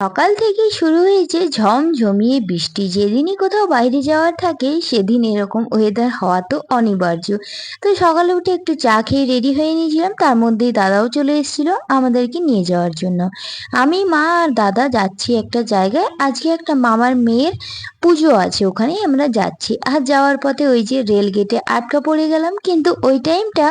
সকাল থেকেই শুরু হয়েছে ঝমঝমিয়ে বৃষ্টি। যেদিনই কোথাও বাইরে যাওয়ার থাকে, সেদিন এরকম ওয়েদার হওয়া তো অনিবার্য। তো সকালে উঠে একটু চা খেয়ে রেডি হয়ে নিয়েছিলাম, তার মধ্যেই দাদাও চলে এসেছিল আমাদেরকে নিয়ে যাওয়ার জন্য। আমি, মা আর দাদা যাচ্ছি একটা জায়গায়। আজকে একটা মামার মেয়ের পুজো আছে ওখানেই আমরা যাচ্ছি। আর যাওয়ার পথে ওই যে রেল গেটে আটকা পড়ে গেলাম, কিন্তু ওই টাইমটা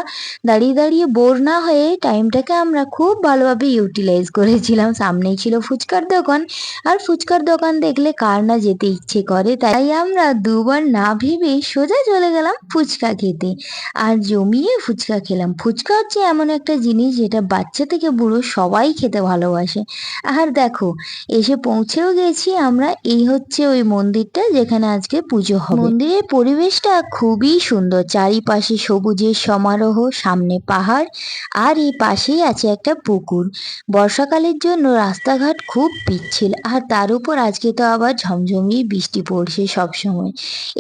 দাঁড়িয়ে দাঁড়িয়ে বোর না হয়ে টাইমটাকে আমরা খুব ভালোভাবে ইউটিলাইজ করেছিলাম। সামনেই ছিল ফুচকার দোকান, আর ফুচকার দোকান দেখলে কার না যেতে ইচ্ছে করে, তাই আমরা দুবার না ভেবে সোজা চলে গেলাম ফুচকা খেতে। আর জমিয়ে ফুচকা খেলাম। ফুচকা হচ্ছে এমন একটা জিনিস যেটা বাচ্চা থেকে বুড়ো সবাই খেতে ভালোবাসে। আর দেখো, এসে পৌঁছেও গেছি আমরা, এই হচ্ছে ওই মন্দিরটা যেখানে আজকে পুজো হবে। মন্দিরের পরিবেশটা খুবই সুন্দর। চারিপাশে সবুজের সমারোহ, সামনে পাহাড়, আর এই পাশেই আছে একটা পুকুর। বর্ষাকালের জন্য রাস্তাঘাট খুব পিচ্ছিল, আর তার উপর আজকে তো আবার ঝমঝমিয়ে বৃষ্টি পড়ছে সব সময়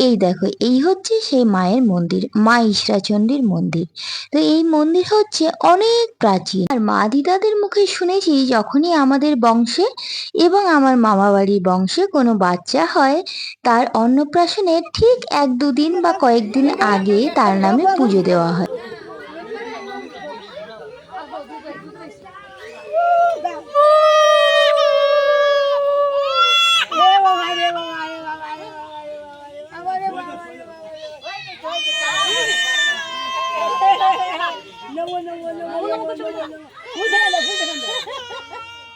এই দেখো, এই হচ্ছে সেই মায়ের মন্দির, মা ইশরাচণ্ডীর মন্দির। তো এই মন্দির হচ্ছে অনেক প্রাচীন। আর মা দিদাদের মুখে শুনেছি যখনই আমাদের বংশে এবং আমার মামা বাড়ির বংশে কোনো বাচ্চা হয় তার অন্নপ্রাশনের ঠিক এক দুদিন বা কয়েকদিন আগে তার নামে পুজো দেওয়া হয়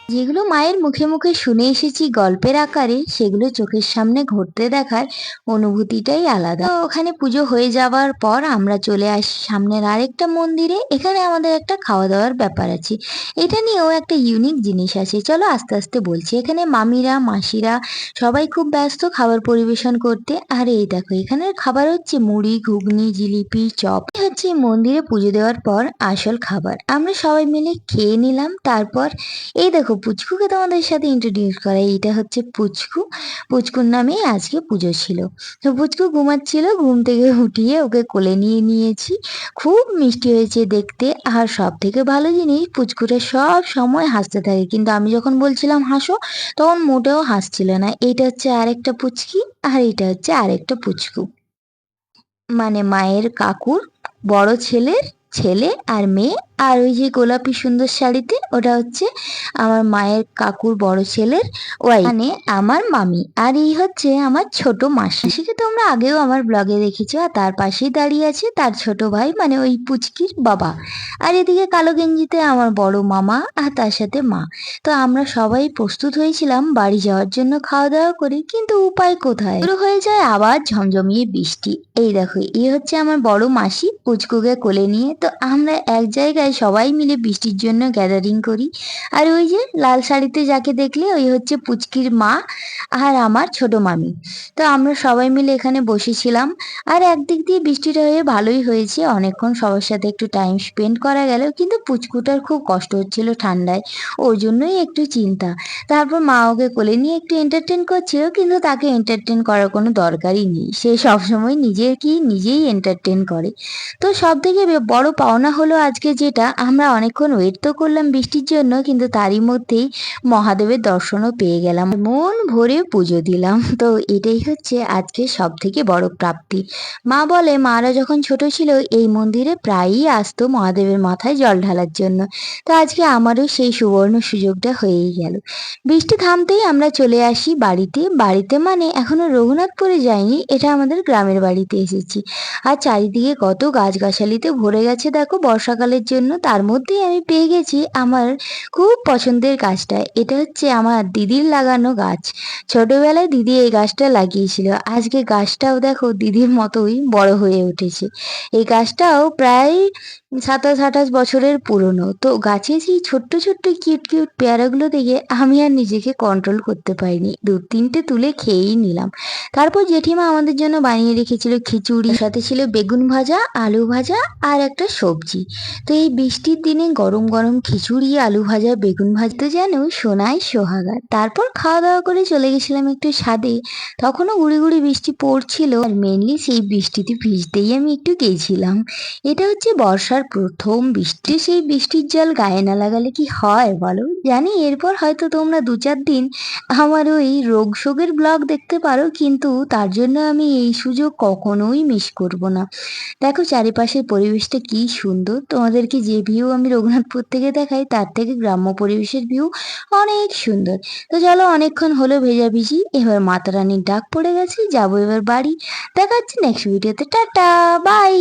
যেগুলো মায়ের মুখে মুখে শুনে এসেছি গল্পের আকারে, সেগুলো চোখের সামনে ঘটতে দেখার অনুভূতিটাই আলাদা। ওখানে পুজো হয়ে যাওয়ার পর আমরা চলে আসি সামনের আরেকটা মন্দিরে, এখানে আমাদের একটা খাওয়া দাওয়ার ব্যাপার আছে। এটা নিয়েও একটা ইউনিক জিনিস আছে। চলো আস্তে আস্তে বলছি, এখানে মামিরা, মাসিরা সবাই খুব ব্যস্ত খাবার পরিবেশন করতে। আর এই দেখো, এখানের খাবার হচ্ছে মুড়ি, ঘুগনি, জিলিপি, চপ। হচ্ছে মন্দিরে পুজো দেওয়ার পর আসল খাবার। আমরা সবাই মিলে খেয়ে নিলাম, তারপর এই দেখো পুচকুকে তোমাদের সাথে ইন্ট্রোডিউস করাই এটা হচ্ছে পুচকু। পুচকুর নামেই আজকে পুজো ছিল। তো পুচকু ঘুমাচ্ছিল, ঘুম থেকে উঠিয়ে ওকে কোলে নিয়ে নিয়েছি। খুব মিষ্টি হয়েছে দেখতে। আর সব থেকে ভালো জিনিস, পুচকুটা সব সময় হাসতে থাকে। কিন্তু আমি যখন বলছিলাম, হাসো, তখন মোটেও হাসছিল না। এটা হচ্ছে আরেকটা পুচকি, আর এটা হচ্ছে আরেকটা পুচকু। মানে মায়ের কাকুর, বড় ছেলের ছেলে আর মেয়ে আর ওই যে গোলাপি সুন্দর শাড়িতে ওটা হচ্ছে আমার মায়ের কাকুর বড় ছেলের ওয়াই মানে আমার মামি। আর এই হচ্ছে আমার ছোট মাসি। সেকে তোমরা আগেও আমার ব্লগে দেখেছ, আর তার পাশেই দাঁড়িয়ে আছে তার ছোট ভাই মানে ওই পুচকির বাবা। আর এদিকে কালো গেঞ্জিতে আমার বড় মামা, আর তার সাথে মা। তো আমরা সবাই প্রস্তুত হয়েছিলাম বাড়ি যাওয়ার জন্য খাওয়া দাওয়া করে, কিন্তু উপায় কোথায়? শুরু হয়ে যায় আবার ঝমঝমিয়ে বৃষ্টি। এই দেখো, এই হচ্ছে আমার বড় মাসি পুচকুকে কোলে নিয়ে। তো আমরা এক জায়গায় সবাই মিলে বৃষ্টির জন্য গ্যাদারিং করি। আর ওই যে লাল শাড়িতে যাকে দেখলে ওই হচ্ছে পুচকির মা আর আমার ছোট মামি। তো আমরা সবাই মিলে এখানে বসেছিলাম। আর একদিক দিয়ে বৃষ্টিটা হয়ে ভালোই হয়েছে। অনেকক্ষণ সবার সাথে একটু টাইম স্পেন্ড করা গেল। কিন্তু পুচকুটার খুব কষ্ট হচ্ছিল ঠান্ডায়। ওর জন্যই একটু চিন্তা। তারপর মা ওকে কোলে নিয়ে একটু এন্টারটেন করছিল। কিন্তু তাকে এন্টারটেন করার কোনো দরকারই নেই। সে সবসময় নিজের কি নিজেই এন্টারটেন করে। তো সব থেকে বড় পাওনা হলো আজকে যেটা আমরা অনেকক্ষণ ওয়েট তো করলাম বৃষ্টির জন্য, কিন্তু তারই মধ্যেই মহাদেবের দর্শনও পেয়ে গেলাম। মন ভরে পুজো দিলাম। তো এটাই হচ্ছে আজকে সব থেকে বড় প্রাপ্তি। মা বলে, মারা যখন ছোট ছিল, এই মন্দিরে প্রায়ই আসতো মহাদেবের মাথায় জল ঢালার জন্য। তো আজকে আমারও সেই সুবর্ণ সুযোগটা হয়েই গেল। বৃষ্টি থামতেই আমরা চলে আসি বাড়িতে। বাড়িতে মানে এখনও রঘুনাথপুরে যাইনি, এটা আমাদের গ্রামের বাড়িতে এসেছি। আর চারিদিকে কত গাছগাছালিতে ভরে গেছে, দেখো, বর্ষাকালের জন্য তার মধ্যেই আমি পেয়ে গেছি আমার খুব পছন্দের গাছটা। এটা হচ্ছে আমার দিদির লাগানো গাছ। ছোটবেলায় দিদি এই গাছটা লাগিয়েছিল। আজকে গাছটাও দেখো দিদির মতোই বড় হয়ে উঠেছে। এই গাছটাও প্রায় সাতাশ আঠাশ বছরের পুরনো। তো গাছে সেই ছোট্ট ছোট্ট কিউট কিউট পেয়ারাগুলো দেখে আমি আর নিজেকে কন্ট্রোল করতে পারিনি। দু, তিনটে তুলে খেয়েই নিলাম। তারপর জেঠিমা আমাদের জন্য বানিয়ে রেখেছিল খিচুড়ি, সাথে ছিল বেগুন ভাজা, আলু ভাজা আর একটা সবজি। তো এই বৃষ্টির দিনে গরম গরম খিচুড়ি, আলু ভাজা, বেগুন ভাজতে যেন সোনায় সোহাগা। তারপর খাওয়া দাওয়া করে চলে গেছিলাম একটু ছাদে। তখনও গুড়ি গুড়ি বৃষ্টি পড়ছিল আর মেনলি সেই বৃষ্টিতে ভিজতেই আমি একটু গেছিলাম। এটা হচ্ছে বর্ষার প্রথম বৃষ্টি, সেই বৃষ্টির জল গায়ে না লাগালে কি হয় বলো? জানি, এরপর হয়তো তোমরা দু চার দিন আমার ওই রোগ শোকের ব্লগ দেখতে পারো, কিন্তু তার জন্য আমি এই সুযোগ কখনোই মিস করব না। দেখো, চারিপাশের পরিবেশটা কি সুন্দর। তোমাদেরকে যে ভিউ আমি রঘুনাথপুর থেকে দেখাই, তার থেকে গ্রাম্য পরিবেশের ভিউ অনেক সুন্দর। তো চলো, অনেকক্ষণ হলো ভেজাভিজি, এবার মাতা রানীর ডাক পড়ে গেছে, যাব এবার বাড়ি। দেখা হচ্ছে নেক্সট ভিডিওতে টাটা বাই